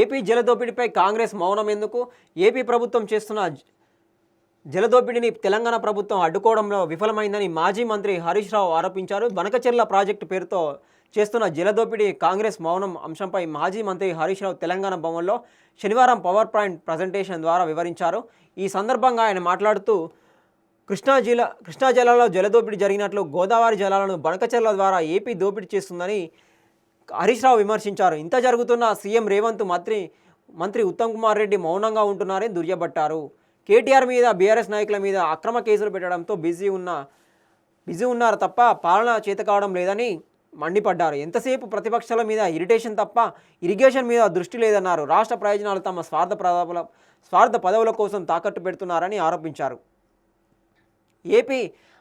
AP జలదోపిడిపై Congress మౌనం ఎందుకు? AP ప్రభుత్వం చేస్తున్న జలదోపిడీని జలదోపిడిని తెలంగాణ ప్రభుత్వం అడ్డుకోవడంలో విఫలమైందని మాజీ మంత్రి హరీష్ రావు ఆరోపించారు. బనకచెర్ల ప్రాజెక్టు పేరుతో చేస్తున్న జలదోపిడి కాంగ్రెస్ మౌనం అంశంపై మాజీ మంత్రి హరీష్ రావు తెలంగాణ భవన్లో శనివారం పవర్ పాయింట్ ప్రజెంటేషన్ ద్వారా వివరించారు. ఈ సందర్భంగా ఆయన మాట్లాడుతూ కృష్ణా జిల్లా కృష్ణా జిల్లాలో జలదోపిడి జరిగినట్లు గోదావరి జలాలను బనకచెర్ల ద్వారా ఏపీ దోపిడీ చేస్తుందని హరీష్ రావు విమర్శించారు. ఇంత జరుగుతున్న సీఎం రేవంత్ మంత్రి మంత్రి ఉత్తమ్ కుమార్ రెడ్డి మౌనంగా ఉంటున్నారని దుర్యబట్టారు. కేటీఆర్ మీద బీఆర్ఎస్ నాయకుల మీద అక్రమ కేసులు పెట్టడంతో బిజీ ఉన్న బిజీ ఉన్నారు తప్ప పాలన చేత కావడం లేదని మండిపడ్డారు. ఎంతసేపు ప్రతిపక్షాల మీద ఇరిటేషన్ తప్ప ఇరిగేషన్ మీద దృష్టి లేదన్నారు. రాష్ట్ర ప్రయోజనాలు తమ స్వార్థ పదవుల స్వార్థ పదవుల కోసం తాకట్టు పెడుతున్నారని ఆరోపించారు. ఏపీ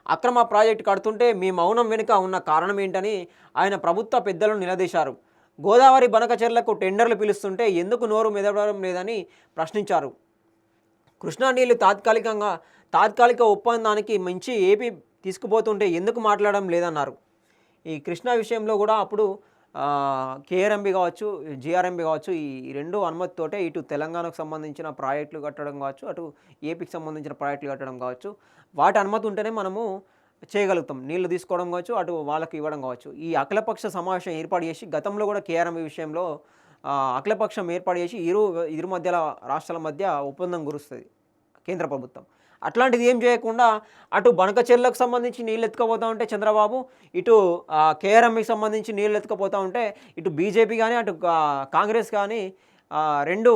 అక్రమ ప్రాజెక్టు కడుతుంటే మీ మౌనం వెనుక ఉన్న కారణం ఏంటని ఆయన ప్రభుత్వ పెద్దలను నిలదీశారు. గోదావరి బనకచెర్లకు టెండర్లు పిలుస్తుంటే ఎందుకు నోరు మెదపడం లేదని ప్రశ్నించారు. కృష్ణా నీళ్ళు తాత్కాలికంగా తాత్కాలిక ఒప్పందానికి మించి ఏపీ తీసుకుపోతుంటే ఎందుకు మాట్లాడడం లేదన్నారు. ఈ కృష్ణా విషయంలో కూడా అప్పుడు కేఆర్ఎంబి కావచ్చు జిఆర్ఎంబి కావచ్చు ఈ రెండు అనుమతితోటే ఇటు తెలంగాణకు సంబంధించిన ప్రాజెక్టులు కట్టడం కావచ్చు అటు ఏపీకి సంబంధించిన ప్రాజెక్టులు కట్టడం కావచ్చు. వాటి అనుమతి ఉంటేనే మనము చేయగలుగుతాం. నీళ్ళు తీసుకోవడం కావచ్చు అటు వాళ్ళకి ఇవ్వడం కావచ్చు. ఈ అఖిలపక్ష సమావేశం ఏర్పాటు చేసి గతంలో కూడా కేఆర్ఎంబి విషయంలో అఖిలపక్షం ఏర్పాటు చేసి ఇరు ఇరు మధ్యల రాష్ట్రాల మధ్య ఒప్పందం కురుస్తుంది కేంద్ర ప్రభుత్వం. అట్లాంటిది ఏం చేయకుండా అటు బనకచెర్లకు సంబంధించి నీళ్ళు ఎత్తుకపోతూ ఉంటే చంద్రబాబు ఇటు కేఆర్ఎంకి సంబంధించి నీళ్ళు ఎత్తుకపోతూ ఉంటే ఇటు బీజేపీ కానీ అటు కాంగ్రెస్ కానీ రెండు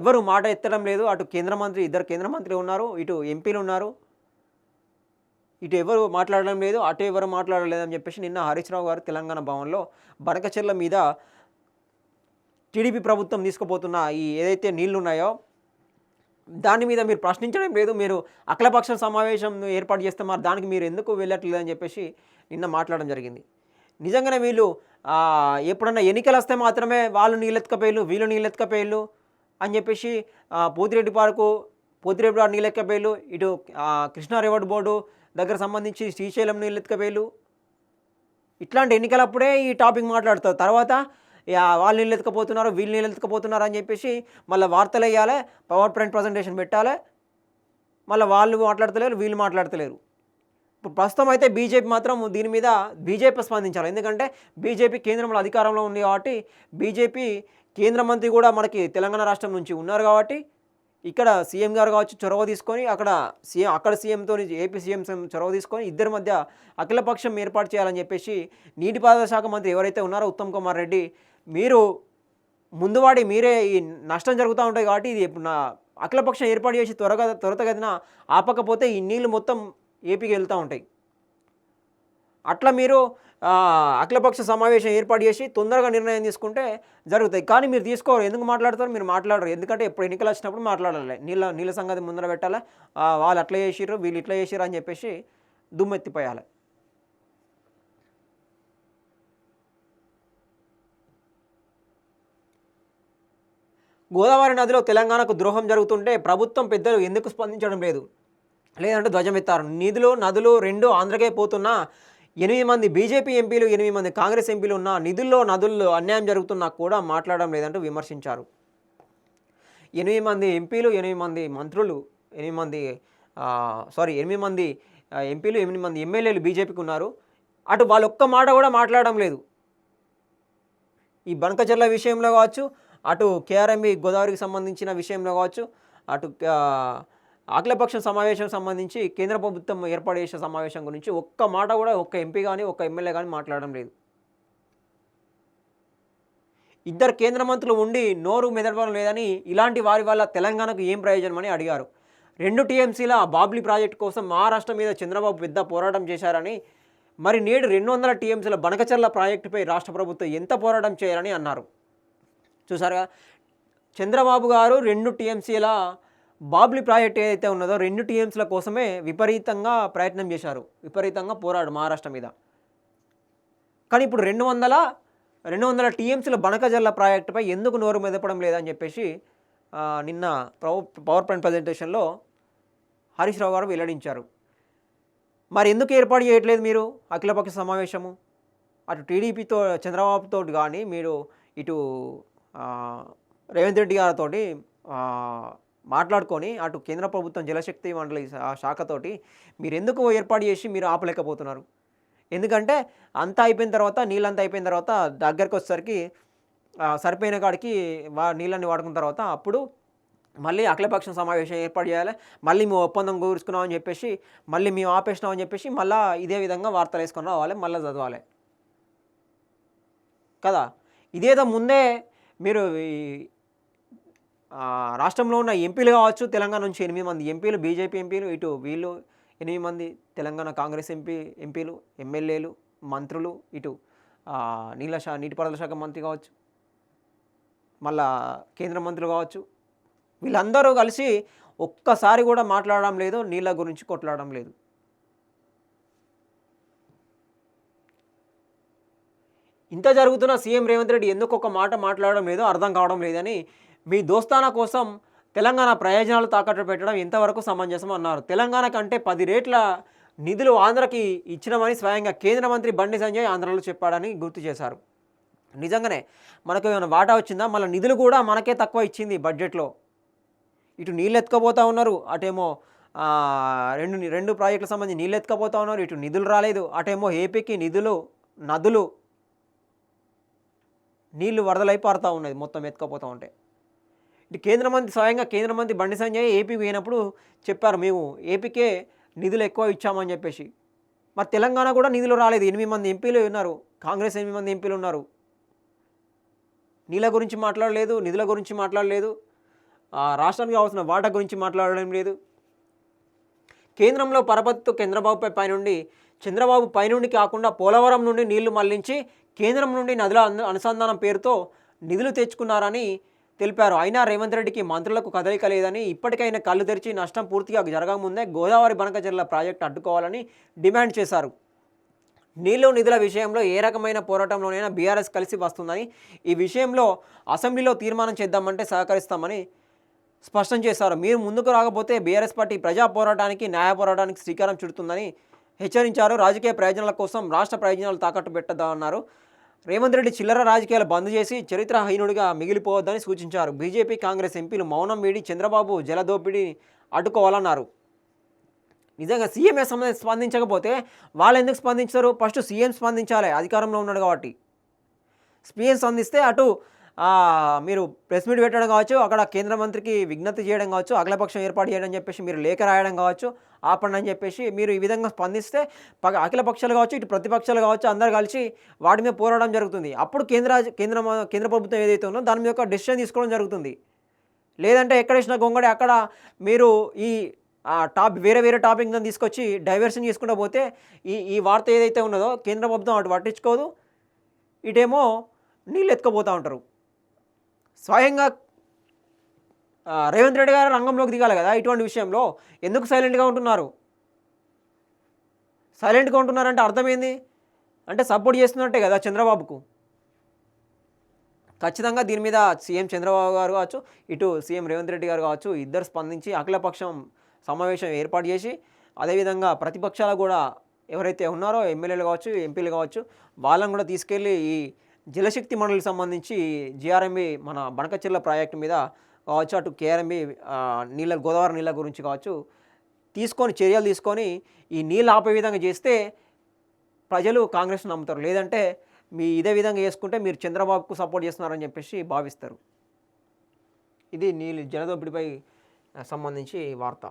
ఎవరు మాట ఎత్తడం లేదు. అటు కేంద్ర మంత్రి ఇద్దరు కేంద్ర మంత్రి ఉన్నారు ఇటు ఎంపీలు ఉన్నారు. ఇటు ఎవరు మాట్లాడడం లేదు అటు ఎవరు మాట్లాడలేదు అని చెప్పేసి నిన్న హరీష్ రావు గారు తెలంగాణ భవన్లో బనకచెర్ల మీద టీడీపీ ప్రభుత్వం తీసుకుపోతున్న ఈ ఏదైతే నీళ్ళు ఉన్నాయో దాని మీద మీరు ప్రశ్నించడం లేదు మీరు అఖిలపక్ష సమావేశం ఏర్పాటు చేస్తే మరి దానికి మీరు ఎందుకు వెళ్ళట్లేదు అని చెప్పేసి నిన్న మాట్లాడడం జరిగింది. నిజంగానే వీళ్ళు ఎప్పుడన్నా ఎన్నికలు వస్తే మాత్రమే వాళ్ళు నీళ్ళెత్తుకపోయిళ్ళు వీళ్ళు నీళ్ళెత్తుకపోయిళ్ళు అని చెప్పేసి పోతిరెడ్డి పార్కు పోతిరెడ్డి పార్కు నీళ్ళెత్తుకపోయిళ్ళు ఇటు కృష్ణా రివర్ బోర్డు దగ్గర సంబంధించి శ్రీశైలం నీళ్ళెత్తుకపోయిళ్ళు ఇట్లాంటి ఎన్నికలప్పుడే ఈ టాపిక్ మాట్లాడతారు. తర్వాత వాళ్ళు నీళ్ళు ఎత్తుకపోతున్నారు వీళ్ళు నీళ్ళు ఎత్తుకపోతున్నారు అని చెప్పేసి మళ్ళీ వార్తలు వేయాలి పవర్ పాయింట్ ప్రజెంటేషన్ పెట్టాలి. మళ్ళీ వాళ్ళు మాట్లాడతలేరు వీళ్ళు మాట్లాడతలేరు. ఇప్పుడు ప్రస్తుతం అయితే బీజేపీ మాత్రం దీని మీద బీజేపీ స్పందించాలి. ఎందుకంటే బీజేపీ కేంద్రంలో అధికారంలో ఉంది కాబట్టి బీజేపీ కేంద్ర మంత్రి కూడా మనకి తెలంగాణ రాష్ట్రం నుంచి ఉన్నారు కాబట్టి ఇక్కడ సీఎం గారు కావచ్చు చొరవ తీసుకొని అక్కడ సీఎం అక్కడ సీఎంతో ఏపీ సీఎం చొరవ తీసుకొని ఇద్దరి మధ్య అఖిలపక్షం ఏర్పాటు చేయాలని చెప్పేసి నీటిపారుదల శాఖ మంత్రి ఎవరైతే ఉన్నారో ఉత్తమ్ కుమార్ రెడ్డి మీరు ముందువాడి మీరే ఈ నష్టం జరుగుతూ ఉంటాయి కాబట్టి ఇది ఇప్పుడు నా అఖిలపక్షం ఏర్పాటు చేసి త్వరగా త్వరతగదిన ఆపకపోతే ఈ నీళ్ళు మొత్తం ఏపీకి వెళ్తూ ఉంటాయి. అట్లా మీరు అఖిలపక్ష సమావేశం ఏర్పాటు చేసి తొందరగా నిర్ణయం తీసుకుంటే జరుగుతాయి. కానీ మీరు తీసుకోరు. ఎందుకు మాట్లాడతారు? మీరు మాట్లాడరు. ఎందుకంటే ఎప్పుడు ఎన్నికలు వచ్చినప్పుడు మాట్లాడాలి. నీళ్ళ నీళ్ళ సంగతి ముందర పెట్టాలి? వాళ్ళు అట్లా చేసిర్రు వీళ్ళు ఇట్లా చేసిర్రు అని చెప్పేసి దుమ్మెత్తిపోయాలి. గోదావరి నదిలో తెలంగాణకు ద్రోహం జరుగుతుంటే ప్రభుత్వం పెద్దలు ఎందుకు స్పందించడం లేదు? లేదంటే ధ్వజమెత్తారు నిధులు నదులు రెండు ఆంధ్రకే పోతున్నా ఎనిమిది మంది బీజేపీ ఎంపీలు ఎనిమిది మంది కాంగ్రెస్ ఎంపీలు ఉన్న నిధుల్లో నదుల్లో అన్యాయం జరుగుతున్నా కూడా మాట్లాడడం లేదంటూ విమర్శించారు. ఎనిమిది మంది ఎంపీలు ఎనిమిది మంది మంత్రులు ఎనిమిది మంది సారీ ఎనిమిది మంది ఎంపీలు ఎనిమిది మంది ఎమ్మెల్యేలు బీజేపీకి ఉన్నారు. అటు వాళ్ళు ఒక్క మాట కూడా మాట్లాడడం లేదు. ఈ బనకచర్ల విషయంలో కావచ్చు అటు కేఆర్ఎంబి గోదావరికి సంబంధించిన విషయంలో కావచ్చు అటు ఆ, అఖిలపక్షం సమావేశం సంబంధించి కేంద్ర ప్రభుత్వం ఏర్పాటు చేసిన సమావేశం గురించి ఒక్క మాట కూడా ఒక్క ఎంపీ కానీ ఒక్క ఎమ్మెల్యే కానీ మాట్లాడడం లేదు. ఇద్దరు కేంద్ర మంత్రులు ఉండి నోరు మెదడడం లేదని ఇలాంటి వారి వల్ల తెలంగాణకు ఏం ప్రయోజనం అని అడిగారు. రెండు టీఎంసీల బాబ్లీ ప్రాజెక్టు కోసం మహారాష్ట్ర మీద చంద్రబాబు పెద్ద పోరాటం చేశారని మరి నేడు రెండు వందల టీఎంసీల బనకచర్ల ప్రాజెక్టుపై రాష్ట్ర ప్రభుత్వం ఎంత పోరాటం చేయాలని అన్నారు. చూసారుగా? చంద్రబాబు గారు రెండు టీఎంసీల బాబ్లీ ప్రాజెక్ట్ ఏదైతే ఉన్నదో రెండు టీఎంసీల కోసమే విపరీతంగా ప్రయత్నం చేశారు. విపరీతంగా పోరాడు మహారాష్ట్ర మీద. కానీ ఇప్పుడు రెండు వందల రెండు వందల టీఎంసీల బనకజల్ల ప్రాజెక్టుపై ఎందుకు నోరు మెదపడం లేదని చెప్పేసి నిన్న పవర్ పాయింట్ ప్రజెంటేషన్లో హరీష్ రావు గారు వెల్లడించారు. మరి ఎందుకు ఏర్పాటు చేయట్లేదు మీరు? అఖిలపక్ష సమావేశము? అటు టీడీపీతో చంద్రబాబుతో కానీ మీరు ఇటు రేవంత్ రెడ్డి గారితో మాట్లాడుకొని అటు కేంద్ర ప్రభుత్వం జలశక్తి మండలి శాఖతోటి మీరు ఎందుకు ఏర్పాటు చేసి మీరు ఆపలేకపోతున్నారు? ఎందుకంటే అంతా అయిపోయిన తర్వాత నీళ్ళంతా అయిపోయిన తర్వాత దగ్గరికి వచ్చేసరికి సరిపోయిన కాడికి వా నీళ్ళని వాడుకున్న తర్వాత అప్పుడు మళ్ళీ అఖిలపక్షం సమావేశం ఏర్పాటు చేయాలి. మళ్ళీ మేము ఒప్పందం కూర్చుకున్నామని చెప్పేసి మళ్ళీ మేము ఆపేసినామని చెప్పేసి మళ్ళీ ఇదే విధంగా వార్తలు వేసుకొని రావాలి మళ్ళీ చదవాలి. కదా? ఇదేదో ముందే మీరు ఈ రాష్ట్రంలో ఉన్న ఎంపీలు కావచ్చు తెలంగాణ నుంచి ఎనిమిది మంది ఎంపీలు బీజేపీ ఎంపీలు ఇటు వీళ్ళు ఎనిమిది మంది తెలంగాణ కాంగ్రెస్ ఎంపీ ఎంపీలు ఎమ్మెల్యేలు మంత్రులు ఇటు నీళ్ళ శా నీటిపారుదల శాఖ మంత్రి కావచ్చు మళ్ళా కేంద్ర మంత్రులు కావచ్చు వీళ్ళందరూ కలిసి ఒక్కసారి కూడా మాట్లాడడం లేదు నీళ్ళ గురించి కొట్లాడడం లేదు. ఇంత జరుగుతున్న సీఎం రేవంత్ రెడ్డి ఎందుకు ఒక మాట మాట్లాడడం లేదో అర్థం కావడం లేదని మీ దోస్తానా కోసం తెలంగాణ ప్రయోజనాలు తాకట్టు పెట్టడం ఎంతవరకు సమంజసం అన్నారు. తెలంగాణ కంటే పది రేట్ల నిధులు ఆంధ్రకి ఇచ్చినామని స్వయంగా కేంద్ర మంత్రి బండి సంజయ్ ఆంధ్రలో చెప్పాడని గుర్తు చేశారు. నిజంగానే మనకు ఏమైనా వాటా వచ్చిందా? మళ్ళీ నిధులు కూడా మనకే తక్కువ ఇచ్చింది బడ్జెట్లో. ఇటు నీళ్ళు ఎత్తుకపోతా ఉన్నారు అటేమో రెండు రెండు ప్రాజెక్టులకు సంబంధించి నీళ్ళు ఎత్తుకపోతా ఉన్నారు ఇటు నిధులు రాలేదు అటేమో ఏపీకి నిధులు నదులు నీళ్ళు వరదలై పారుతూ ఉన్నది మొత్తం ఎత్తుకపోతూ ఉంటే. ఇటు కేంద్ర మంత్రి స్వయంగా కేంద్ర మంత్రి బండి సంజయ్ ఏపీ పోయినప్పుడు చెప్పారు మేము ఏపీకే నిధులు ఎక్కువ ఇచ్చామని చెప్పేసి. మరి తెలంగాణ కూడా నిధులు రాలేదు ఎనిమిది మంది ఎంపీలు ఉన్నారు కాంగ్రెస్ ఎనిమిది మంది ఎంపీలు ఉన్నారు. నీళ్ళ గురించి మాట్లాడలేదు నిధుల గురించి మాట్లాడలేదు ఆ, రాష్ట్రానికి కావాల్సిన వాటా గురించి మాట్లాడడం లేదు. కేంద్రంలో పరపతితో చంద్రబాబుపై పైనుండి చంద్రబాబు పైనుండి కాకుండా పోలవరం నుండి నీళ్ళు మళ్ళించి కేంద్రం నుండి నదుల అనుసంధానం పేరుతో నిధులు తెచ్చుకున్నారని తెలిపారు. అయినా రేవంత్ రెడ్డికి మంత్రులకు కదలిక లేదని ఇప్పటికైనా కళ్ళు తెరిచి నష్టం పూర్తిగా జరగకముందే గోదావరి బనకచెర్ల ప్రాజెక్టు అడ్డుకోవాలని డిమాండ్ చేశారు. నీళ్ళు నిధుల విషయంలో ఏ రకమైన పోరాటంలోనైనా బీఆర్ఎస్ కలిసి వస్తుందని ఈ విషయంలో అసెంబ్లీలో తీర్మానం చేద్దామంటే సహకరిస్తామని స్పష్టం చేశారు. మీరు ముందుకు రాకపోతే బీఆర్ఎస్ పార్టీ ప్రజా పోరాటానికి న్యాయ పోరాటానికి శ్రీకారం చుడుతుందని హెచ్చరించారు. రాజకీయ ప్రయోజనాల కోసం రాష్ట్ర ప్రయోజనాలు తాకట్టు పెట్టదన్నారు. రేవంత్ రెడ్డి చిల్లర రాజకీయాలు బంద్ చేసి చరిత్రహీనుడిగా మిగిలిపోవద్దని సూచించారు. బీజేపీ కాంగ్రెస్ ఎంపీలు మౌనం వీడి చంద్రబాబు జలదోపిడీ అడ్డుకోవాలన్నారు. నిజంగా సీఎంఏ సంబంధం స్పందించకపోతే వాళ్ళు ఎందుకు స్పందించారు? ఫస్ట్ సీఎం స్పందించాలి. అధికారంలో ఉన్నాడు కాబట్టి. స్పీఎం స్పందిస్తే అటు మీరు ప్రెస్ మీట్ పెట్టడం కావచ్చు అక్కడ కేంద్ర మంత్రికి విజ్ఞప్తి చేయడం కావచ్చు అఖిలపక్షం ఏర్పాటు చేయడం చెప్పేసి మీరు లేఖ రాయడం కావచ్చు ఆపండి అని చెప్పేసి మీరు ఈ విధంగా స్పందిస్తే అఖిల పక్షాలు కావచ్చు ఇటు ప్రతిపక్షాలు కావచ్చు అందరు కలిసి వాటి మీద పోరాడడం జరుగుతుంది. అప్పుడు కేంద్ర కేంద్ర కేంద్ర ప్రభుత్వం ఏదైతే ఉందో దాని మీద ఒక డెసిషన్ తీసుకోవడం జరుగుతుంది. లేదంటే ఎక్కడ ఇచ్చిన గొంగడి అక్కడ మీరు ఈ ఆ టాప్ వేరే వేరే టాపిక్ తీసుకొచ్చి డైవర్షన్ చేసుకుంటూ పోతే ఈ ఈ వార్త ఏదైతే ఉన్నదో కేంద్ర ప్రభుత్వం అటు పట్టించుకోదు ఇటేమో నీళ్ళు ఎత్తుకుపోతూ ఉంటారు. స్వయంగా రేవంత్ రెడ్డి గారు రంగంలోకి దిగాలి కదా ఇటువంటి విషయంలో. ఎందుకు సైలెంట్గా ఉంటున్నారు? సైలెంట్గా ఉంటున్నారంటే అర్థమైంది? అంటే సపోర్ట్ చేస్తున్నట్టే కదా చంద్రబాబుకు. ఖచ్చితంగా దీని మీద సీఎం చంద్రబాబు గారు కావచ్చు ఇటు సీఎం రేవంత్ రెడ్డి గారు కావచ్చు ఇద్దరు స్పందించి అఖిలపక్షం సమావేశం ఏర్పాటు చేసి అదేవిధంగా ప్రతిపక్షాలు కూడా ఎవరైతే ఉన్నారో ఎమ్మెల్యేలు కావచ్చు ఎంపీలు కావచ్చు వాళ్ళని కూడా తీసుకెళ్ళి ఈ జలశక్తి మండలికి సంబంధించి జిఆర్ఎంబి మన బనకచెర్ల ప్రాజెక్టు మీద కావచ్చు అటు కేఆర్ఎంబి నీళ్ళ గోదావరి నీళ్ళ గురించి కావచ్చు తీసుకొని చర్యలు తీసుకొని ఈ నీళ్ళు ఆపే విధంగా చేస్తే ప్రజలు కాంగ్రెస్ నమ్ముతారు. లేదంటే మీ ఇదే విధంగా చేసుకుంటే మీరు చంద్రబాబుకు సపోర్ట్ చేస్తున్నారని చెప్పేసి భావిస్తారు. ఇది నీళ్ళు జలదోపిడిపై సంబంధించి వార్త.